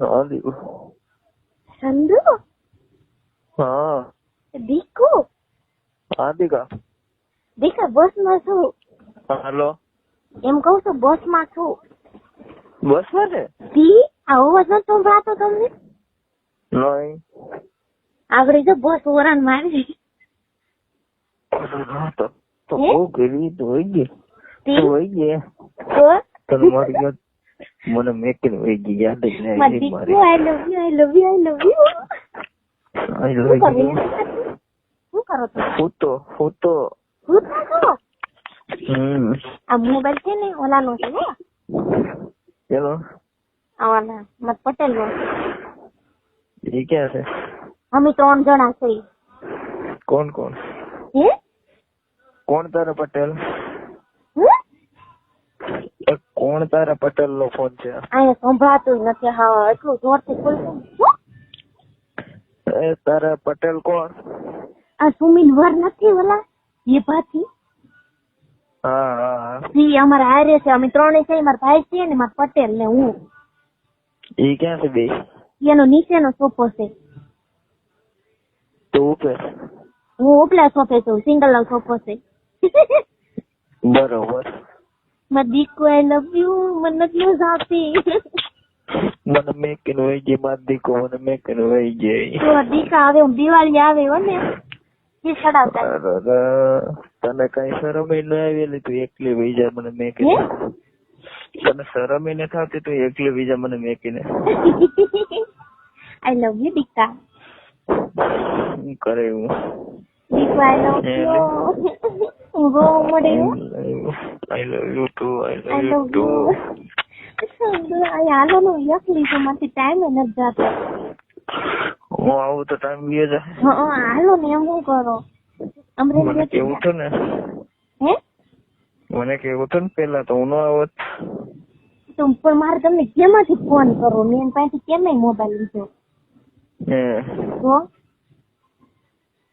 હા દીકુ સંદુ હા દીકુ હા દીકા દીકા બસમાં છું હાલો એમ કહું છું બસમાં છું બસમાં છે ધી આ અવાજ નથી સંભળાતો તમને નહીં આગળ જો બસ ઓરાન મારી તો તો? બહુ તો હોય ગઈ ધી તો હોય ગઈ તો તને મારી મને મેકીને હોય ગઈ યાદ જ નહીં મારી આવી I love you I love you I love you I love you શું કરો? તમે હું તો? હું તો શું થાકો હમ. આ મોબાઈલ છે ને ઓલાનો છે હો ચલો આ મત પટેલ નો એ ક્યાં છે? અમે ત્રણ જણા છીએ. કોણ કોણ? હે? કોણ તારા પટેલ? કોણ તારા પટેલ નો ફોન છે અહીંયા સંભળાતું નથી હા એટલું જોરથી બોલતું એ તારા પટેલ કોણ આ સુમિન વર નથી ઓલા એ ભાથી હા હા હા ઈ અમારા હારે છે અમે ત્રણે છે મારા ભાઈ છે ને મારા પટેલ ને હું એ ક્યાં છે બે એનો નીચેનો સોફો છે તો ઉપર હું ઉપલા સોફે છું સિંગલ નો સોફો છે બરોબર મારા I love you. યુ મને નથી મજા આવતી મને મેકીને વહી ગઈ માર દીકો મને મેકીને વહી ગઈ તો દીકા આવે હું દિવાળી આવે હો ને એ અરર, તને કઈ શરમ ન આવેલી તું એકલી વહી જા મને મેકીને તને શરમ ય નથી આવતી તું એકલી વહી જા મને મેકીને આઈ લવ યુ દીકા હું કરે હું દીકુ આઈ લવ યુ બહુ મળે I love you too I love you too you હાલો નો એકલી તો માથી ટાઈમ નથી જાતો. હું આવું તો ટાઈમ બી જા હા હાલો ને એમ હું કરો? અમરેલી મને કેવું તો ને? હે? મને કેવું તો ને પેલા તો હું નો આવત. તો પણ મારે તમને કેમાંથી ફોન કરો મેં પાસેથી કેમ મોબાઈલ લીધો? હે. તો?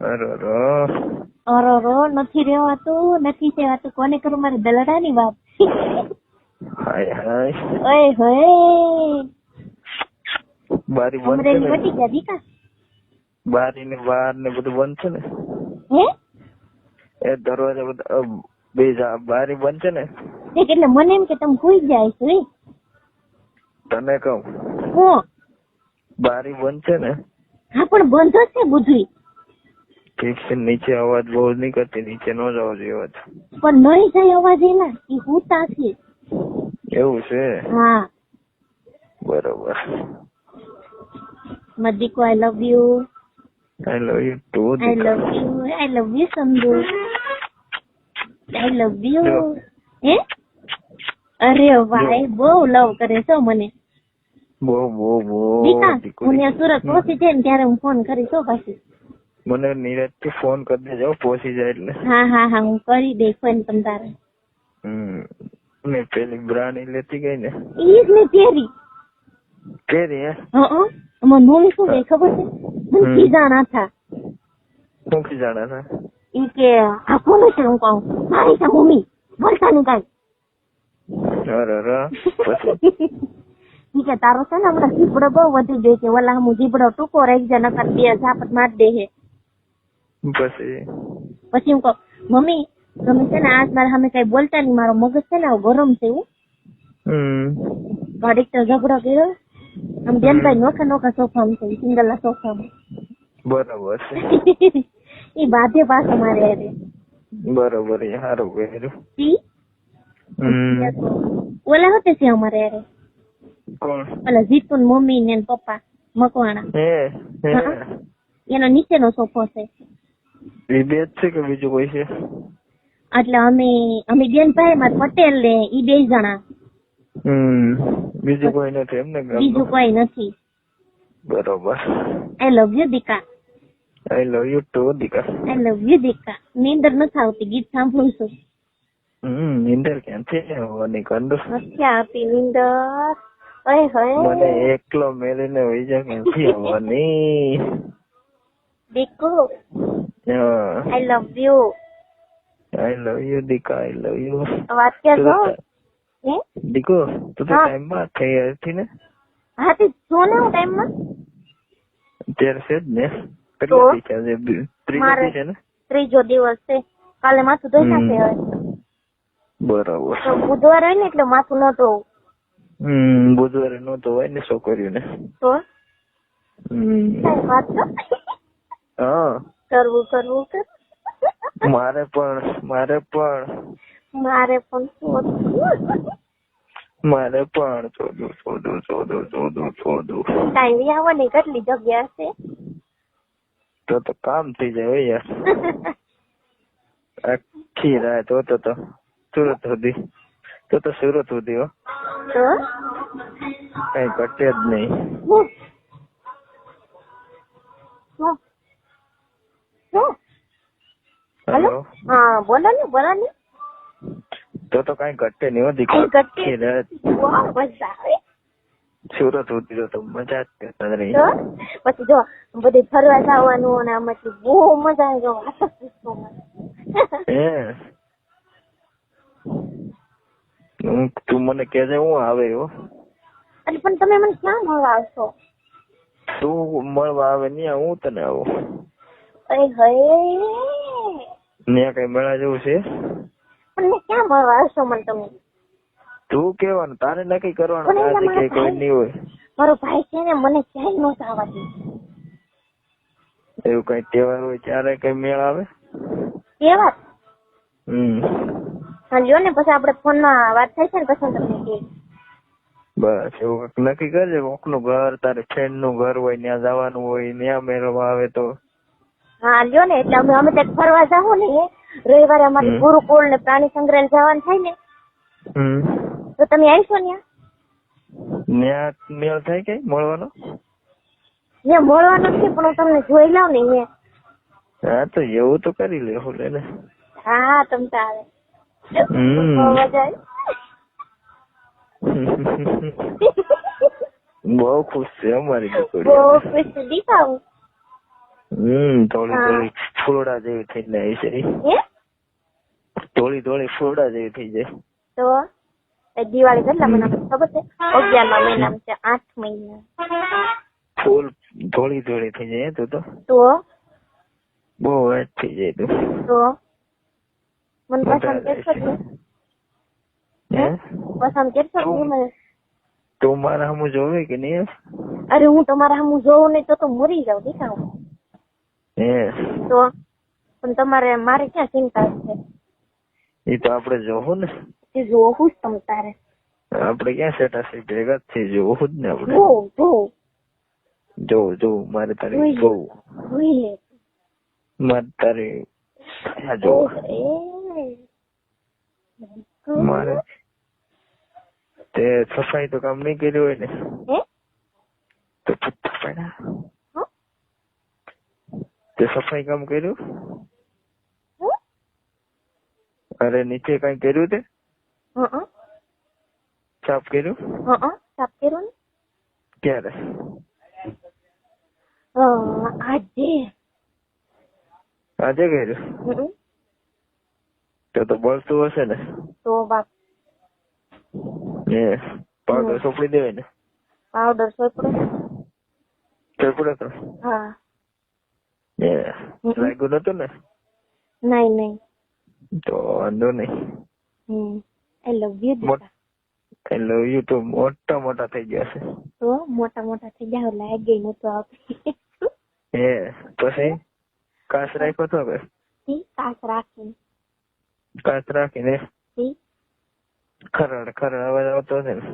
અરે રો નથી રહેવાતું નથી સેવાતું. કોને કરું મારે? દલડાની વાત. હાય હાય. ઓય હોય બારી બંધ છે ને? વટી ગયા દીકા? બારી ને બાર ને બધું બંધ છે ને? હે? એ દરવાજા બધા બે જા- બારી બંધ છે ને? એટલે મને એમ કે તમે કોઈ જાય છો તને કહું. હું? બારી બંધ છે ને? હા પણ બંધ જ છે બધું ઠીક છે નીચે અવાજ બહુ નહીં કરતી નીચે ન જવો જોઈએ અવાજ પણ નહીં થાય અવાજ એના એ હુતા છે એવું છે? હા. બરોબર. મદીકો I love you I love you too I love you I love you સંદુ I love you હે? અરે ભાઈ બહુ લવ કરે છો મને. બહુ બહુ બહુ દીકા હું ત્યાં સુરત પહોંચી જાય ને ત્યારે હું ફોન કરીશ હો પાછી. મને નીરજથી ફોન કરી દેજો પહોંચી જાય એટલે. હા હા હા હું કરી દઈશ ફોન તમ તારે. હમ ને પેલી બ્રાની લેતી ગઈ ને? ઈ જ ને પેરી પેરી હે? હા મને મમ્મી શું કહે ખબર છે? મને. ખીજાણા થા. શું કી જાણા હતા ઈ કે આ કોને છે હું કહું? મારી છે મમ્મી બોલતા નું કાઈ. અરે અરે ઈ કે તારો છે ને હમણાં જીપડો બહુ વધી ગયો છે ઓલા હું જીપડો ટૂંકો રહી જાય નકર બે ઝાપટ માર દે હે પછી પછી હું કહું મમ્મી તમે છે ને આજ મારા સામે કઈ બોલતા નહીં મારો મગજ છે ને ગરમ છે એવું. ઘડીક તો ઝઘડો કર્યો. આમ બેનભાઈ નોખા નોખા સોફામાં છે સિંગલ ના સોફામાં. બરોબર છે. એ બાધે પાસ મારે અરે બરોબર એ સારું કર્યું. સી ઓલા હોતે છે અમારે અરે કોણ? ઓલા જીતુન મમ્મી ને પપ્પા મકવાણા. હે? એનો નીચેનો સોફો છે. એ જ છે કે બીજું કોઈ છે? એટલે અમે અમે બેનભાઈ મારા પટેલ ને ઈ બે જણા. હમ બીજું કોઈ નથી એમને બીજું કોઈ નથી. બરોબર. I love you Dika. I love you too Dika. I love you Dika. નીંદર નથી આવતી ગીત સાંભળું છું. હમ નીંદર ક્યાંથી આવવાની કંડો નથી આવતી નીંદર. ઓય મને એકલો મેલીને વહી જા ક્યાંથી આવવાની? દીકુ. I love you I love you દીકા I love you વાત કરજો હે? દીકો તું ટાઈમમાં થઈ હતી ને? હા તે જો ને હું ટાઈમમાં? અત્યારે છે જ ને. છે? ત્રીજો મારે- છે ને? ત્રીજો દિવસ છે. કાલે માથું ધોઈ નાખે હવે. બરાબર. તો બુધવાર હોય ને એટલે માથું ન ધોવું. હમ બુધવારે નહોતો હોય ને છોકરીઓને. હમ. કઈ વાત તો હા. કરવું કરવું કર મારે પણ મારે પણ. મારે પણ? મારે પણ ચોદું ચોદું ચોદું ચોદું ચોદું આવો આવવાની કેટલી જગ્યા છે? તો તો કામ થઈ જાય યાર. આખી રાત હોતો તો સુરત સુધી. તો તો સુરત સુધી હો. તો? કઈ ઘટે જ નહીં. હેલો? હા બોલો ને બોલો ને. તો તો કઈ ઘટે નહીં હો દીકરા. મજા આવે. સુરત સુધી તો તો મજા જ કરતા રહી. પછી જો બધી ફરવા જવાનું અને આમાંથી બહુ મજા આવે જો વાત જ પૂછતો મને. તું મને કહેજે હું આવે હો. અરે પણ તમે મને ક્યાં મળવા આવશો? તું મળવા આવે નહીં હું તને આવું. અરે હે? ત્યાં કઈ મેળા જેવું છે? પણ ક્યાં મળવા આવશો મને તમે? તું કેવાનું તારે નક્કી કરવાનું આ જગ્યાએ કોઈ નહીં હોય. મારો ભાઈ છે ને મને ક્યાંય નો આવતી એવું કઈ તહેવાર હોય ત્યારે કઈ મેળ આવે? તહેવાર? હમ. હા લ્યો ને પછી આપણે ફોનમાં વાત થાય છે ને પછી તમને કે બસ એવું નક્કી કરજે કોકનું ઘર તારે ફ્રેન્ડનું ઘર હોય ત્યાં જવાનું હોય ત્યાં મેળવવા આવે તો. હા લ્યો ને એટલે અમે અમે ત્યાં ફરવા જાવ ને રવિવારે અમારે ગુરુકુળ ને પ્રાણી સંગ્રહાલય જવાનું થાય ને તો તમે આવીશો ને ત્યાં મેળ થાય કે મળવાનો? ને મળવાનો છે પણ હું તમને જોઈ લઉં ને મેં હા તો એવું તો કરી લે ને હા તમ તારે બહુ ખુશ છે અમારી બહુ ખુશ દેખાવું હમ ધોળી ધોળી ફૂલડા જેવી થઈ જાય છે ધોળી ધોળી ફૂલડા જેવી થઈ જાય. તો દિવાળી કેટલા મહિનામાં ખબર છે? અગિયાર મહિનામાં છે આઠ મહિના. ફૂલ ધોળી ધોળી થઈ જાય તો તો. બહુ વાત થઈ જાય તો. તો? મને પસંદ કરશો હે? પસંદ કરશો મને? તું મારા હમું જોવે કે નહીં અરે હું તમારા હમું જોઉં નહીં તો તો મરી જાઉં દેખાવ. તો પણ તમારે મારે ક્યાં ચિંતા છે? એ તો આપણે જોવું ને. એ જોવું જ તમ તારે. આપણે ક્યાં સેટા સી ભેગા જ થઈ જોવું જ ને આપણે. જોવું જોવું. જોવું જોવું મારે તારે જોવું. મારે તારે જોવું? મારે તે સફાઈ તો કામ નહીં કર્યું હોય ને. તો? તે સફાઈ કામ કર્યું હં? અરે નીચે કઈ કર્યું તે હં, સાફ કર્યું હં, હં, સાફ કર્યું ને ક્યારે હં, આજે આજે કર્યું હં, તો તો બળતું હશે ને તો બાપ એ પાવડર હમ. સોપડી દેવાય ને પાવડર સોપડો ચોપડો તો હા એ હમ. લાગ્યું નતું ને નહીં નહીં તો વાંધો નહીં આઈ લવ યુ દાદા આઈ લવ યુ તો મોટા મોટા થઈ ગયા છે તો મોટા મોટા થઈ જાવ લાગે નતો આપી એ પછી કાસ રાખ્યો તો કે ઈ રાખી કાસ રાખી ને ઈ ખરડ ખરડ અવાજ આવતો છે ને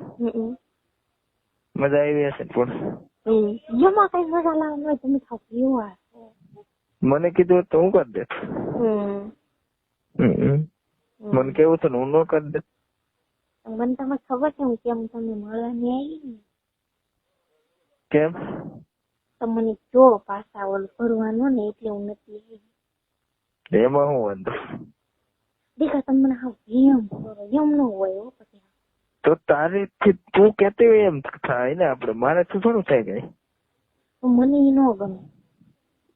મજા આવી હશે પણ હમ કઈ મજા લાવવાનું હોય તમે ખાવ પીવા મને કીધું તો હું કરી દેત. મને કેવું તો હું ન કરી દેત મને તમે ખબર છે હું કેમ તમને મળવાની આવી ને. કેમ? તમને મને જો પાછા ઓલ ભરવાનો ને એટલે હું નથી આવી. એમાં હું વાંધો? દેખા તમને હા એમ કરો. એમ ન હોય હો પછી. તો તારે તું કેતી એમ થાય ને આપડે મારે તો થોડું થાય કઈ મને ઈ ન ગમે.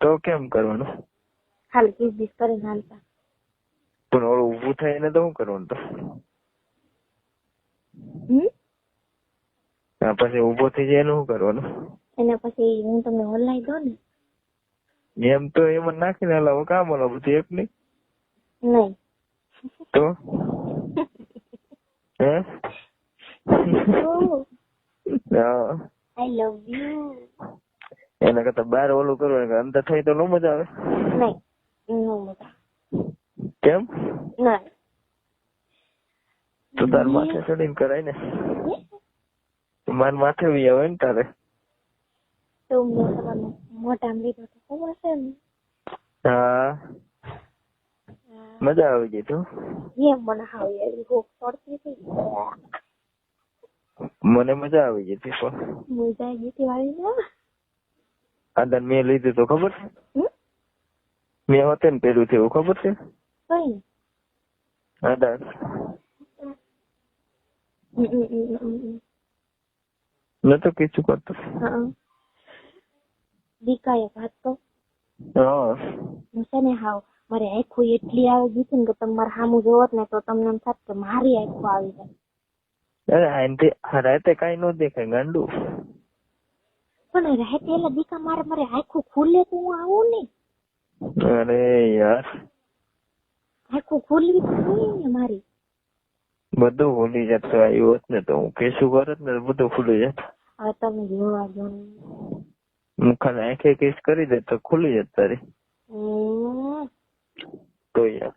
તો કેમ કરવાનું? ખાલી કિસ બીસ કરીને હાલતા. પણ ઓલું ઊભું થાય એને તો શું કરવાનું તો? પછી ઊભો થઈ જાય એનું શું કરવાનું? એને પછી હું તમને ઓનલાઈન દઉં ને? એમ તો એમાં નાખીને હલાવો કામ હલાવો બધું એક નહીં? નહીં. તો? હે? હા. આઈ લવ યુ એના કરતા બહાર ઓલું કરવું કે અંદર થઈ તો ન મજા આવે? નહીં નો મજા કેમ? ના. તો તાર માથે ચડીને કરાય ને. માર માથે બી આવે ને તારે. તો મોટા લીધો તો ખબર છે ને? હા. મજા આવી ગઈ તો? એમ મને હાવ એવી ભૂખ પડતી હતી. મને મજા આવી ગઈ હતી પણ. મજા આવી ગઈ વાળી આદર મેં લીધું તો ખબર છે? મેં હોતે ને પેલું થયું ખબર છે? કઈ? ને આદર હમ, હમ, હમ, હમ, હમ. નતો કીધું કરતો? દીકાએ વાત તો. હા. છે ને હાવ મારે આખું એટલી આવી ગઈ ને કે તમારે સામું જોવત ને તો તમને એમ થાત કે મારી આખું આવી જાય. અરે આનથી રાતે કઈ ન દેખાય ગાંડું. પણ રહે પેલા દીકા મારે મારે આખું ખુલે તો હું આવું ને. અરે યાર. આખું ખુલવી તો જોઈએ ને મારી. બધું ખુલી જાત તો આવ્યું હોત ને તો હું કેશું કરત ને બધું ખુલી જાત. હવે તમે જોવા જો હું ખાલી આંખે કેસ કરી દે તો ખુલી જાત તારી. તો યાર.